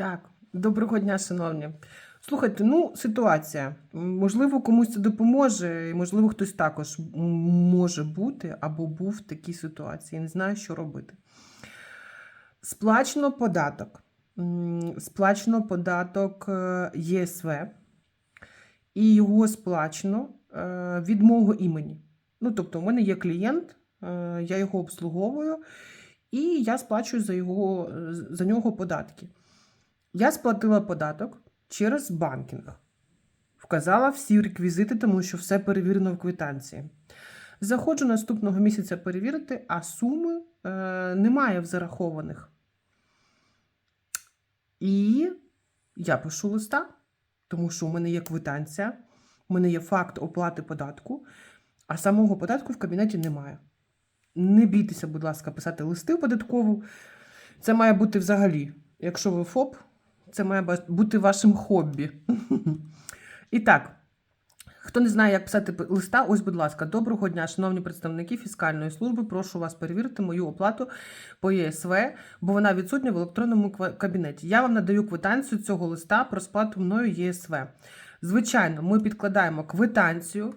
Так, доброго дня, шановні. Слухайте, ну, ситуація. Можливо, комусь це допоможе, і можливо, хтось також може бути або був в такій ситуації. Не знаю, що робити. Сплачено податок. Сплачено податок е, ЄСВ, і його сплачено е, від мого імені. Ну, тобто, у мене є клієнт, е, я його обслуговую, і я сплачую за, його, за нього податки. Я сплатила податок через банкінг. Вказала всі реквізити, тому що все перевірено в квитанції. Заходжу наступного місяця перевірити, а суми е, немає в зарахованих. І я пишу листа, тому що у мене є квитанція, у мене є факт оплати податку, а самого податку в кабінеті немає. Не бійтеся, будь ласка, писати листи в податкову. Це має бути взагалі, якщо ви ФОП, це має бути вашим хобі. І так, хто не знає, як писати листа, ось, будь ласка, доброго дня, шановні представники фіскальної служби. Прошу вас перевірити мою оплату по ЄСВ, бо вона відсутня в електронному кабінеті. Я вам надаю квитанцію цього листа про сплату мною ЄСВ. Звичайно, ми підкладаємо квитанцію,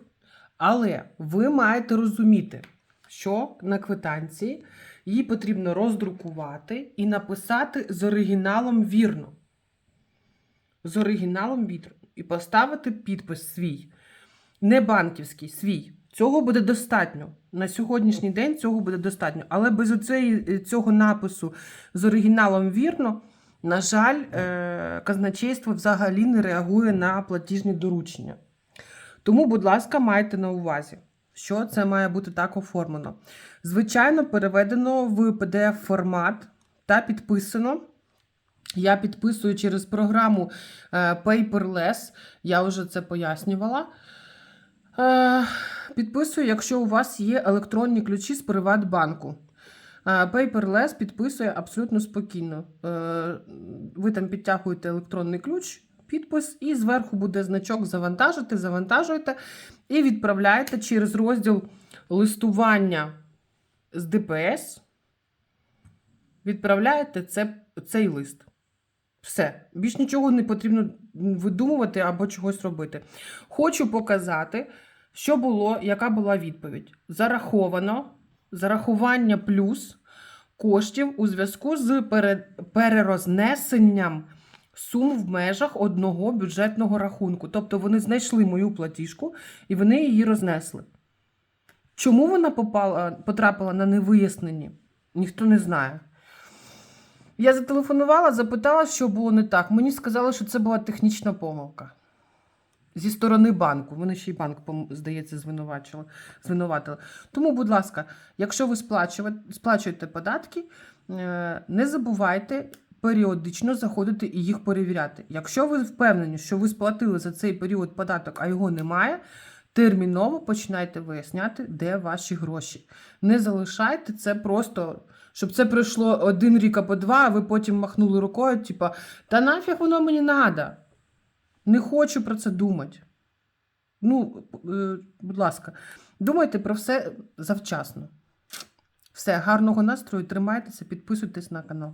але ви маєте розуміти, що на квитанції її потрібно роздрукувати і написати з оригіналом вірно. З оригіналом вірно. І поставити підпис свій. Не банківський, свій. Цього буде достатньо. На сьогоднішній день цього буде достатньо. Але без оцеї, цього напису з оригіналом вірно, на жаль, е, казначейство взагалі не реагує на платіжні доручення. Тому, будь ласка, майте на увазі, що це має бути так оформлено. Звичайно, переведено в pdf формат та підписано. Я підписую через програму е, Paperless, я вже це пояснювала. Е, Підписую, якщо у вас є електронні ключі з Приватбанку. Е, Paperless підписує абсолютно спокійно. Ви там підтягуєте електронний ключ, підпис, і зверху буде значок завантажити, завантажуєте і відправляєте через розділ листування з ДПС. Відправляєте це, цей лист. Все. Більш нічого не потрібно видумувати або чогось робити. Хочу показати, що було, яка була відповідь. Зараховано зарахування плюс коштів у зв'язку з перерознесенням сум в межах одного бюджетного рахунку. Тобто вони знайшли мою платіжку і вони її рознесли. Чому вона попала, потрапила на невияснені, ніхто не знає. Я зателефонувала, запитала, що було не так. Мені сказали, що це була технічна помилка. Зі сторони банку. Вони ще й банк, здається, звинувачили. звинуватили. Тому, будь ласка, якщо ви сплачуєте, податки, е, не забувайте періодично заходити і їх перевіряти. Якщо ви впевнені, що ви сплатили за цей період податок, а його немає, терміново починайте виясняти, де ваші гроші. Не залишайте це просто, щоб це пройшло один рік або два, а ви потім махнули рукою, типа, та нафіг воно мені надо. Не хочу про це думати. Ну, е, будь ласка, думайте про все завчасно. Все, гарного настрою, тримайтеся, підписуйтесь на канал.